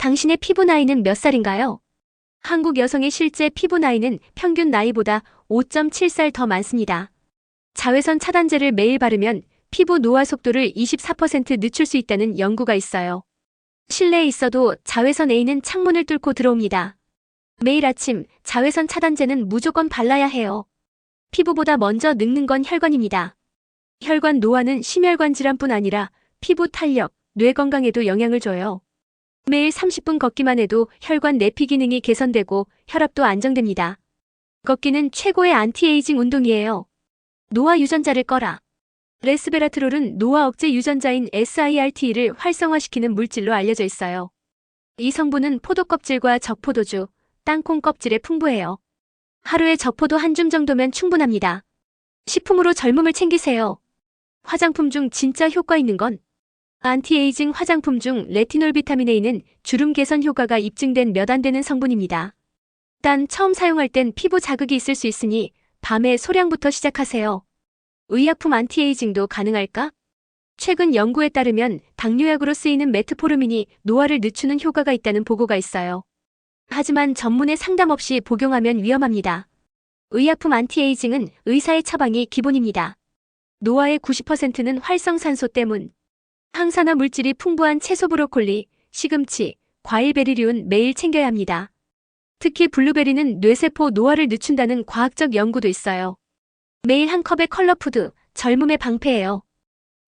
당신의 피부 나이는 몇 살인가요? 한국 여성의 실제 피부 나이는 평균 나이보다 5.7살 더 많습니다. 자외선 차단제를 매일 바르면 피부 노화 속도를 24% 늦출 수 있다는 연구가 있어요. 실내에 있어도 자외선 A는 창문을 뚫고 들어옵니다. 매일 아침 자외선 차단제는 무조건 발라야 해요. 피부보다 먼저 늙는 건 혈관입니다. 혈관 노화는 심혈관 질환뿐 아니라 피부 탄력, 뇌 건강에도 영향을 줘요. 매일 30분 걷기만 해도 혈관 내피 기능이 개선되고 혈압도 안정됩니다. 걷기는 최고의 안티에이징 운동이에요. 노화 유전자를 꺼라. 레스베라트롤은 노화 억제 유전자인 SIRT를 활성화시키는 물질로 알려져 있어요. 이 성분은 포도 껍질과 적포도주, 땅콩 껍질에 풍부해요. 하루에 적포도 한 줌 정도면 충분합니다. 식품으로 젊음을 챙기세요. 화장품 중 진짜 효과 있는 건 안티에이징 화장품 중 레티놀 비타민 A는 주름 개선 효과가 입증된 몇 안 되는 성분입니다. 단 처음 사용할 땐 피부 자극이 있을 수 있으니 밤에 소량부터 시작하세요. 의약품 안티에이징도 가능할까? 최근 연구에 따르면 당뇨약으로 쓰이는 메트포르민이 노화를 늦추는 효과가 있다는 보고가 있어요. 하지만 전문의 상담 없이 복용하면 위험합니다. 의약품 안티에이징은 의사의 처방이 기본입니다. 노화의 90%는 활성산소 때문. 항산화 물질이 풍부한 채소 브로콜리, 시금치, 과일 베리류는 매일 챙겨야 합니다. 특히 블루베리는 뇌세포 노화를 늦춘다는 과학적 연구도 있어요. 매일 한 컵의 컬러푸드, 젊음의 방패예요.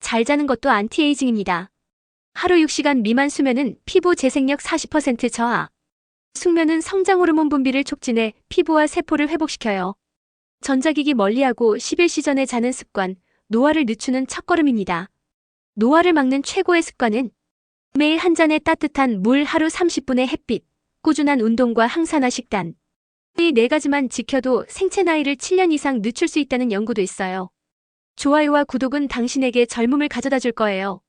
잘 자는 것도 안티에이징입니다. 하루 6시간 미만 수면은 피부 재생력 40% 저하. 숙면은 성장 호르몬 분비를 촉진해 피부와 세포를 회복시켜요. 전자기기 멀리하고 10일 전에 자는 습관, 노화를 늦추는 첫걸음입니다. 노화를 막는 최고의 습관은 매일 한 잔의 따뜻한 물 하루 30분의 햇빛, 꾸준한 운동과 항산화 식단. 이 네 가지만 지켜도 생체 나이를 7년 이상 늦출 수 있다는 연구도 있어요. 좋아요와 구독은 당신에게 젊음을 가져다 줄 거예요.